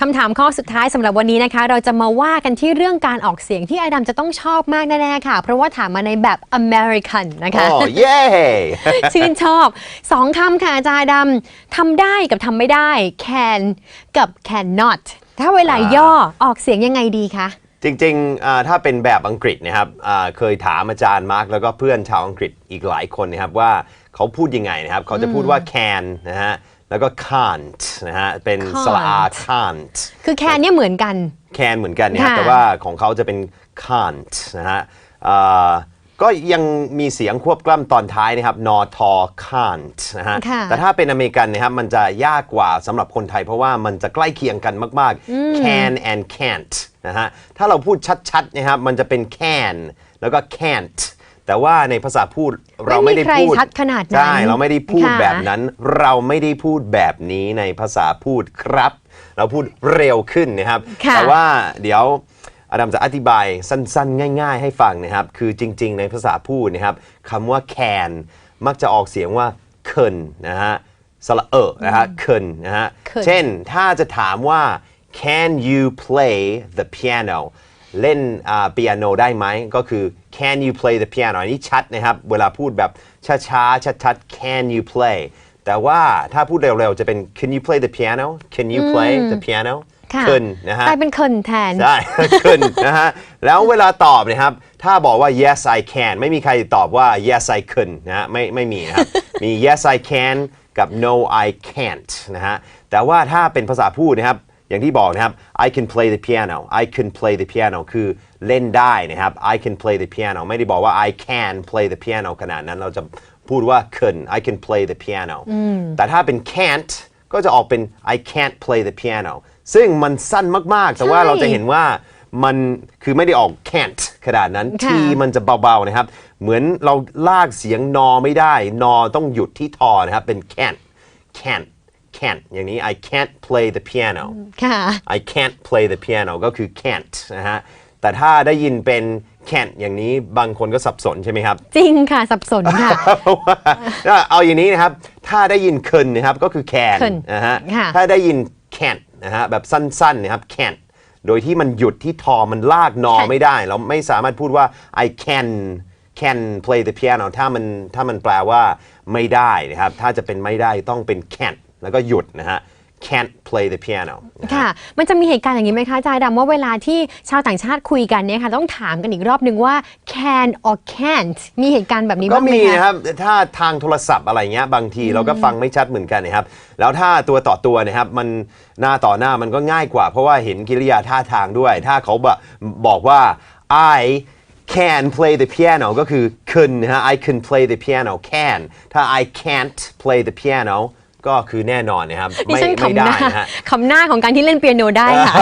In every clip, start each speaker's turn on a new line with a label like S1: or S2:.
S1: คำถามข้อสุดท้ายสำหรับวันนี้นะคะ เราจะมาว่ากันที่เรื่องการออกเสียงที่ไอดำจะต้องชอบมากแน่ ๆ ค่ะ เพราะว่าถามมาในแบบ American นะคะ
S2: โอ้เย้
S1: ชื่นชอบสองคำค่ะอาจารย์ดำทำได้กับทำไม่ได้ can กับ cannot ถ้าเวลาย่อออกเสียงยังไงดีคะ
S2: จริงๆอ่าถ้าเป็นแบบอังกฤษนะครับอ่าเคยถามอาจารย์มาร์กแล้วก็เพื่อนชาวอังกฤษอีกหลายคนนะครับว่าเขาพูดยังไงนะครับ เขาจะพูดว่า can นะฮะ แล้วก็ can't นะฮะ เป็นสระอา can't
S1: คือ can เนี่ยเหมือนกัน
S2: can เหมือนกันนะครับ
S1: ค่ะ
S2: แต่ว่าของเขาจะเป็น can't นะฮะอ่าก็ยังมีเสียงควบกล้ำตอนท้ายนะครับ นอทอ can't นะฮะ
S1: ค่ะ
S2: แต่ถ้าเป็นอเมริกันนะครับ มันจะยากกว่าสำหรับคนไทย เพราะว่ามันจะใกล้เคียงกันมาก ๆ can and can't นะฮะ ถ้าเราพูดชัด ๆ นะครับ มันจะเป็น can แล้วก็ can't แต่ว่าในภาษาพูดเราไม่ได้
S1: ไม่มี
S2: พูด
S1: ใครชัดขนาดนั้น
S2: ใช่เราไม่ได้พูด
S1: ค่ะ
S2: แบบนั้น เราไม่ได้พูดแบบนี้ในภาษาพูดครับ เราพูดเร็วขึ้นนะครับ
S1: ค่ะ
S2: แต่ว่าเดี๋ยวอดัมจะอธิบายสั้นๆ ง่าย ๆ ให้ฟังนะครับ คือจริง ๆ ในภาษาพูดนะครับคำว่า can มักจะออกเสียงว่า kun นะฮะสระเออนะฮะ kun นะฮะ
S1: kun
S2: เช่นถ้าจะถามว่า can you play the piano เล่นเปียโนได้ไหมก็คือ can you play the piano อันนี้ชัดนะครับ เวลาพูดแบบช้าๆชัดๆ can you play แต่ว่าถ้าพูดเร็วๆ จะเป็น can you play the piano can you play the piano
S1: ค่ะ
S2: kun นะฮะ
S1: กลายเป็น kun แทน
S2: ได้ขึ้นนะฮะ แล้วเวลาตอบนะครับ ถ้าบอกว่า yes I can ไม่มีใครตอบว่า yes I can นะฮะไม่ไม่มีนะครับ มี yes I can กับ no I can't นะฮะ แต่ว่าถ้าเป็นภาษาพูดนะครับ อย่างที่บอกนะครับ I can play the piano I can play the piano คือเล่นได้นะครับ I can play the piano ไม่ได้บอกว่า I can play the piano ขนาดนั้นเราจะพูดว่า can I can play the piano แต่ถ้าเป็น can't ก็จะออกเป็น I can't play the piano ซึ่งมันสั้นมาก ๆ แต่ว่า
S1: ใช่
S2: เราจะเห็นว่ามันคือไม่ได้ออก can't ขนาดนั้น
S1: ค่ะ
S2: ทีมันจะเบา ๆ นะครับ เหมือนเราลากเสียงนอไม่ได้ นอต้องหยุดที่ทอนะครับ เป็น can't can't can't อย่างนี้ I can't play the piano
S1: ค่ะ
S2: I can't play the piano ก็คือ can't นะฮะ แต่ถ้าได้ยินเป็น can't อย่างนี้บางคนก็สับสนใช่ไหมครับ
S1: จริงค่ะ สับสนค่ะ
S2: เพราะว่าเอาอย่างนี้นะครับ ถ้าได้ยิน can นะครับ ก็คือ can
S1: can
S2: นะฮะ
S1: ค่ะ
S2: ถ้าได้ยิน can't นะฮะ แบบสั้นๆนะครับ can't โดยที่มันหยุดที่ทอมันลากนอ
S1: Can't
S2: ไม่ได้ เราไม่สามารถพูดว่า I can can play the piano ถ้ามันถ้ามันแปลว่าไม่ได้นะครับ ถ้าจะเป็นไม่ได้ต้องเป็น can't แล้วก็หยุดนะฮะ can't play the piano นะฮะ
S1: ค่ะ มันจะมีเหตุการณ์อย่างนี้ไหมคะอาจารย์ดำว่าเวลาที่ชาวต่างชาติคุยกันเนี่ยค่ะ ต้องถามกันอีกรอบนึงว่า can or can't มีเหตุการณ์แบบนี้
S2: ก็
S1: บ้างไหม
S2: มี
S1: คะ
S2: นะครับ ถ้าทางโทรศัพท์อะไรเงี้ยบางทีเราก็ฟังไม่ชัดเหมือนกันนะครับ แล้วถ้าตัวต่อตัวนะครับมันหน้าต่อหน้ามันก็ง่ายกว่า เพราะว่าเห็นกิริยาท่าทางด้วย ถ้าเขาแบบบอกว่า I can play the piano ก็คือ can นะฮะ I can play the piano can ถ้า I can't play the piano ก็คือแน่นอนนะครับ
S1: ดิ
S2: ไม่
S1: ฉัน
S2: ไม่
S1: ขำห
S2: ได้
S1: น้า
S2: นะฮะ
S1: ขำหน้าของการที่เล่นเปียโนได้ค่ะ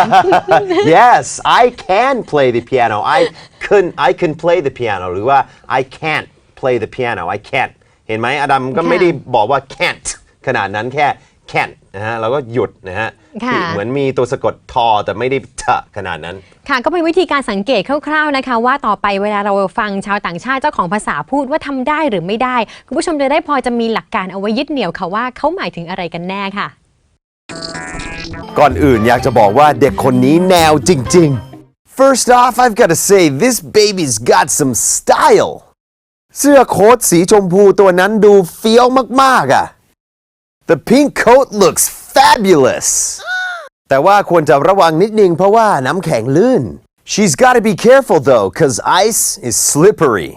S2: yes I can play the piano I can I can play the piano หรือว่า I can't play the piano I can't เห็นไหมอดัมก็
S1: ค่ะ
S2: ไม่ได้บอกว่า can't ขนาดนั้นแค่ can't นะฮะเราก็หยุดนะฮะ
S1: ค่ะ
S2: คือเหมือนมีตัวสะกดทอแต่ไม่ได้ทะขนาดนั้น
S1: ค่ะก็เป็นวิธีการสังเกตคร่าวๆนะคะ ว่าต่อไปเวลาเราฟังชาวต่างชาติเจ้าของภาษาพูดว่าทำได้หรือไม่ได้ คุณผู้ชมจะได้พอจะมีหลักการเอาไว้ยึดเหนี่ยวค่ะว่าเขาหมายถึงอะไรกันแน่ค่ะ
S2: ก่อนอื่นอยากจะบอกว่าเด็กคนนี้แนวจริงๆ First off I've got to say this baby's got some style เสื้อโค้ทสีชมพูตัวนั้นดูเฟี้ยวมากๆอะ The pink coat looks fabulous แต่ว่าควรจะระวังนิดนึงเพราะว่าน้ำแข็งลื่น She's got to be careful though cause ice is slippery